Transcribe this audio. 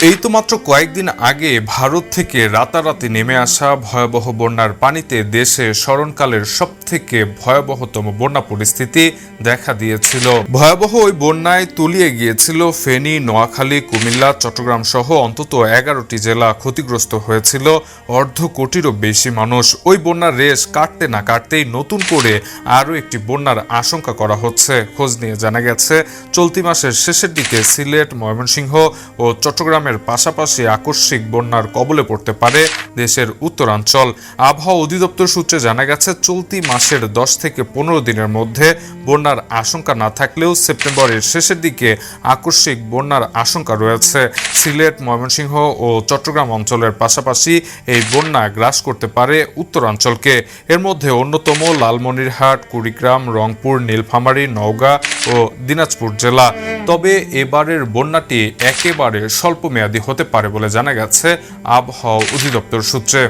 এই তো মাত্র কয়েকদিন আগে ভারত থেকে রাতারাতি নেমে আসা ভয়াবহ বন্যার পানিতে দেশে স্মরণকালের সব থেকে ভয়াবহতম বন্যা পরিস্থিতি দেখা দিয়েছিল। ভয়াবহ ওই বন্যায় তলিয়ে গিয়েছিল ফেনী, নোয়াখালী, কুমিল্লা, চট্টগ্রাম সহ অন্তত এগারোটি জেলা ক্ষতিগ্রস্ত হয়েছিল, অর্ধ কোটিরও বেশি মানুষ। ওই বন্যার রেশ কাটতে না কাটতেই নতুন করে আরও একটি বন্যার আশঙ্কা করা হচ্ছে। খোঁজ নিয়ে জানা গেছে, চলতি মাসের শেষের দিকে সিলেট, ময়মনসিংহ ও চট্টগ্রামের পাশাপাশি আকস্মিক বন্যার কবলে পড়তে পারে দেশের উত্তরাঞ্চল। আবহাওয়া অধিদপ্তর সূত্রে জানা গেছে, চলতি মাসের দশ থেকে পনেরো দিনের মধ্যে বন্যার আশঙ্কা না থাকলেও সেপ্টেম্বরের শেষের দিকে আকস্মিক বন্যার আশঙ্কা রয়েছে। সিলেট, ময়মনসিংহ ও চট্টগ্রাম অঞ্চলের পাশাপাশি এই বন্যা গ্রাস করতে পারে উত্তরাঞ্চলকে। এর মধ্যে অন্যতম লালমনিরহাট, কুড়িগ্রাম, রংপুর, নীলফামারী, নওগাঁ ও দিনাজপুর জেলা। তবে এবারের বন্যাটি একেবারে স্বল্পমেয়াদী হতে পারে বলে জানা গেছে আবহাওয়া অধিদপ্তর সূত্রে।